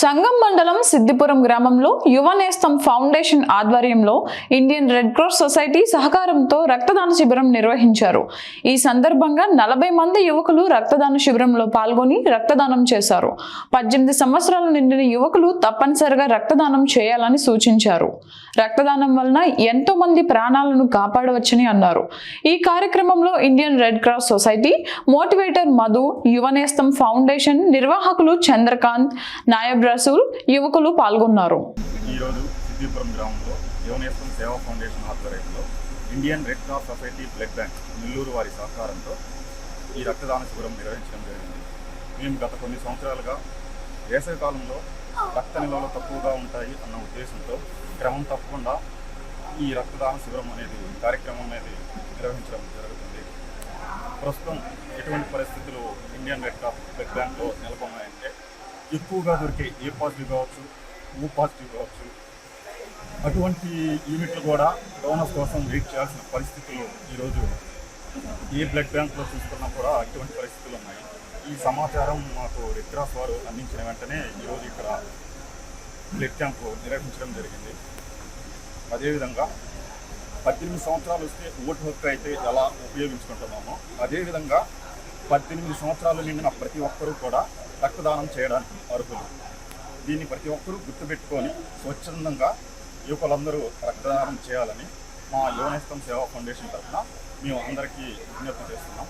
సంగం మండలం సిద్దిపురం గ్రామంలో యువనేస్తం ఫౌండేషన్ ఆధ్వర్యంలో ఇండియన్ రెడ్ క్రాస్ సొసైటీ సహకారంతో రక్తదాన శిబిరం నిర్వహించారు. ఈ సందర్భంగా నలభై మంది యువకులు రక్తదాన శిబిరంలో పాల్గొని రక్తదానం చేశారు. పద్దెనిమిది సంవత్సరాలు నిండిన యువకులు తప్పనిసరిగా రక్తదానం చేయాలని సూచించారు. రక్తదానం వలన ఎంతో మంది ప్రాణాలను కాపాడవచ్చని అన్నారు. ఈ కార్యక్రమంలో Indian red cross society motivator Madhu Yuvanestham foundation నిర్వాహకులు చంద్రకాంత్ నాయబ్ రసూల్ యువకులు పాల్గొన్నారు. ఈరోజు సిద్దిపురం గ్రామంలో యువనేస్తం సేవా ఫౌండేషన్ ఆధ్వర్యంలో Indian red cross society blood bank Nellore వారి సహకారంతో ఈ రక్తదాన శిబిరం నిర్వహించడం జరిగింది. మేము గత కొన్ని సంవత్సరాలుగా వేసవికాలంలో రక్త నిల్వలు తక్కువగా ఉంటాయి అన్న ఉద్దేశంతో క్రమం తప్పకుండా ఈ రక్తదాన శిబిరం అనేది కార్యక్రమం అనేది నిర్వహించడం జరుగుతుంది. ప్రస్తుతం ఎటువంటి పరిస్థితులు ఇండియన్ రెడ్ క్రాస్ బ్లడ్ బ్యాంక్లో నెలకొన్నాయంటే ఎక్కువగా దొరికే ఏ పాజిటివ్ కావచ్చు ఓ పాజిటివ్ కావచ్చు అటువంటి యూనిట్లు కూడా డోనర్స్ కోసం వెయిట్ చేయాల్సిన పరిస్థితులు ఈరోజు ఏ బ్లడ్ బ్యాంక్లో చూసుకున్నా కూడా అటువంటి పరిస్థితులు ఉన్నాయి. ఈ సమాచారం మాకు రెడ్ క్రాస్ వారు అందించిన వెంటనే ఈరోజు ఇక్కడ బ్లడ్ క్యాంప్ నిర్వహించడం జరిగింది. అదేవిధంగా పద్దెనిమిది సంవత్సరాలు వస్తే ఓటు హక్కు అయితే ఎలా ఉపయోగించుకుంటున్నామో అదేవిధంగా పద్దెనిమిది సంవత్సరాలు నిండిన ప్రతి ఒక్కరూ కూడా రక్తదానం చేయడానికి అర్హులు. దీన్ని ప్రతి ఒక్కరూ గుర్తుపెట్టుకొని స్వచ్ఛందంగా యువకులందరూ రక్తదానం చేయాలని మా యువనేస్తం సేవా ఫౌండేషన్ తరఫున మేము అందరికీ విజ్ఞప్తి చేస్తున్నాం.